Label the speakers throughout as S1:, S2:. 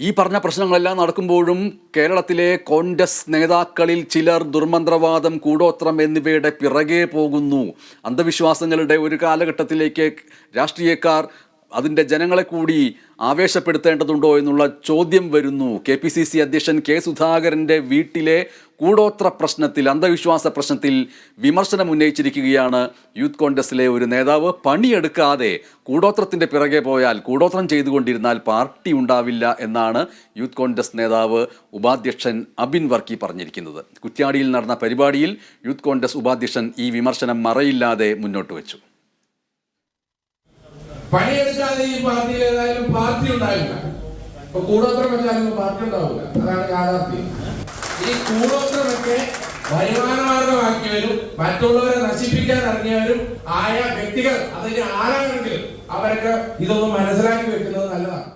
S1: ഈ പറഞ്ഞ പ്രശ്നങ്ങളെല്ലാം നടക്കുമ്പോഴും കേരളത്തിലെ കോൺഗ്രസ് നേതാക്കളിൽ ചിലർ ദുർമന്ത്രവാദം കൂടോത്രം എന്നിവയുടെ പിറകെ പോകുന്നു. അന്ധവിശ്വാസങ്ങളുടെ ഒരു കാലഘട്ടത്തിലേക്ക് രാഷ്ട്രീയക്കാർ അതിന്റെ ജനങ്ങളെ കൂടി ആവേശപ്പെടുത്തേണ്ടതുണ്ടോ എന്നുള്ള ചോദ്യം വരുന്നു. കെ പി സി സി അധ്യക്ഷൻ കെ സുധാകരന്റെ വീട്ടിലെ കൂടോത്ര പ്രശ്നത്തിൽ അന്ധവിശ്വാസ പ്രശ്നത്തിൽ വിമർശനം ഉന്നയിച്ചിരിക്കുകയാണ് യൂത്ത് കോൺഗ്രസിലെ ഒരു നേതാവ്. പണിയെടുക്കാതെ കൂടോത്രത്തിന്റെ പിറകെ പോയാൽ കൂടോത്രം ചെയ്തുകൊണ്ടിരുന്നാൽ പാർട്ടി ഉണ്ടാവില്ല എന്നാണ് യൂത്ത് കോൺഗ്രസ് നേതാവ് ഉപാധ്യക്ഷൻ അബിൻ വർക്കി പറഞ്ഞിരിക്കുന്നത്. കുറ്റ്യാടിയിൽ നടന്ന പരിപാടിയിൽ യൂത്ത് കോൺഗ്രസ് ഉപാധ്യക്ഷൻ ഈ വിമർശനം മറയില്ലാതെ മുന്നോട്ട് വെച്ചു.
S2: പണിയെടുക്കാതെ ഈ പാർട്ടിയിൽ ഏതായാലും പാർട്ടി ഉണ്ടാവില്ല. ഇപ്പൊ കൂടോത്രം വെച്ചാലൊന്നും പാർട്ടി ഉണ്ടാവില്ല. അതാണ് യാഥാർത്ഥ്യം. ഈ കൂടോത്രമൊക്കെ വരുമാനമാർഗമാക്കിയവരും മറ്റുള്ളവരെ നശിപ്പിക്കാൻ ഇറങ്ങിയവരും ആയ വ്യക്തികൾ അതിന് ആരാണെങ്കിലും അവരൊക്കെ ഇതൊന്നും മനസ്സിലാക്കി വെക്കുന്നത് നല്ലതാണ്.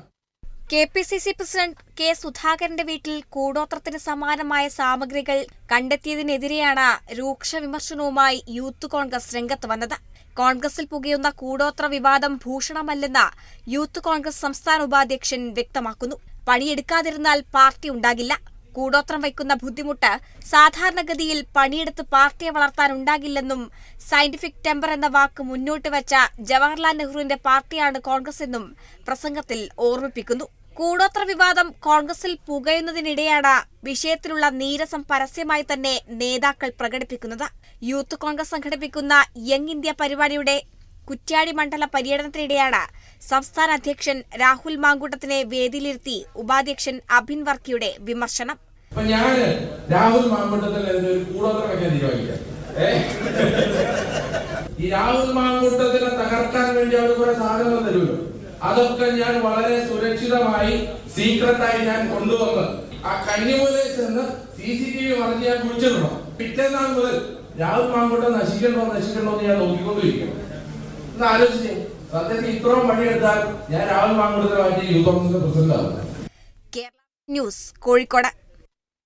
S3: K P C C president K സുധാകരന്റെ വീട്ടിൽ കൂടോത്രത്തിന് സമാനമായ സാമഗ്രികൾ കണ്ടെത്തിയതിനെതിരെയാണ് രൂക്ഷ വിമർശനവുമായി യൂത്ത് കോൺഗ്രസ് രംഗത്ത് വന്നത്. കോൺഗ്രസിൽ പുകയുന്ന കൂടോത്ര വിവാദം ഭൂഷണമല്ലെന്ന് യൂത്ത് കോൺഗ്രസ് സംസ്ഥാന ഉപാധ്യക്ഷൻ വ്യക്തമാക്കുന്നു. പണിയെടുക്കാതിരുന്നാൽ പാർട്ടി ഉണ്ടാകില്ല. കൂടോത്രം വയ്ക്കുന്ന ബുദ്ധിമുട്ട് സാധാരണഗതിയിൽ പണിയെടുത്ത് പാർട്ടിയെ വളർത്താൻ ഉണ്ടാകില്ലെന്നും സയന്റിഫിക് ടെമ്പർ എന്ന വാക്ക് മുന്നോട്ട് വെച്ച ജവഹർലാൽ നെഹ്റുവിന്റെ പാർട്ടിയാണ് കോൺഗ്രസ് എന്നും പ്രസംഗത്തിൽ ഓർമ്മിപ്പിക്കുന്നു. കൂടോത്ര വിവാദം കോൺഗ്രസിൽ പുകയുന്നതിനിടെയാണ് വിഷയത്തിലുള്ള നീരസം പരസ്യമായി തന്നെ നേതാക്കൾ പ്രകടിപ്പിക്കുന്നത്. യൂത്ത് കോൺഗ്രസ് സംഘടിപ്പിക്കുന്ന യങ് ഇന്ത്യ പരിപാടിയുടെ കുറ്റ്യാടി മണ്ഡല പര്യടനത്തിനിടെയാണ് സംസ്ഥാന അധ്യക്ഷൻ രാഹുൽ മാങ്കൂട്ടത്തിനെ വേദിയിലിരുത്തി ഉപാധ്യക്ഷൻ അഭിൻ വർക്കിയുടെ വിമർശനം.
S2: ഞാൻ രാഹുൽ ഈ രാഹുൽ മാങ്കൂട്ടത്തിനെ തകർക്കാൻ വേണ്ടി അവർ കുറെ സാധനങ്ങൾ തരുമല്ലോ അതൊക്കെ ഞാൻ വളരെ സുരക്ഷിതമായി സീക്രട്ടായി ഞാൻ കൊണ്ടുവന്ന് ആ കന്നിമൂലയിൽ ചെന്ന് സി സി ടി വി മറിഞ്ഞ് ഞാൻ കുഴിച്ചിടണം പിറ്റേന്നാൾ മുതൽ രാഹുൽ മാങ്കോട്ട് നശിക്കണോ നശിക്കണോ എന്ന് ഞാൻ നോക്കിക്കൊണ്ടിരിക്കണം എന്ന് ആലോചിച്ചേ. സത്യത്തിൽ ഇത്രയും പണിയെടുത്താൽ ഞാൻ രാഹുൽ മാങ്കൂട്ടത്തെ മാറ്റി യൂത്ത് കോൺഗ്രസിന്റെ പ്രസിഡന്റ്
S3: കേരള ന്യൂസ് കോഴിക്കോട്.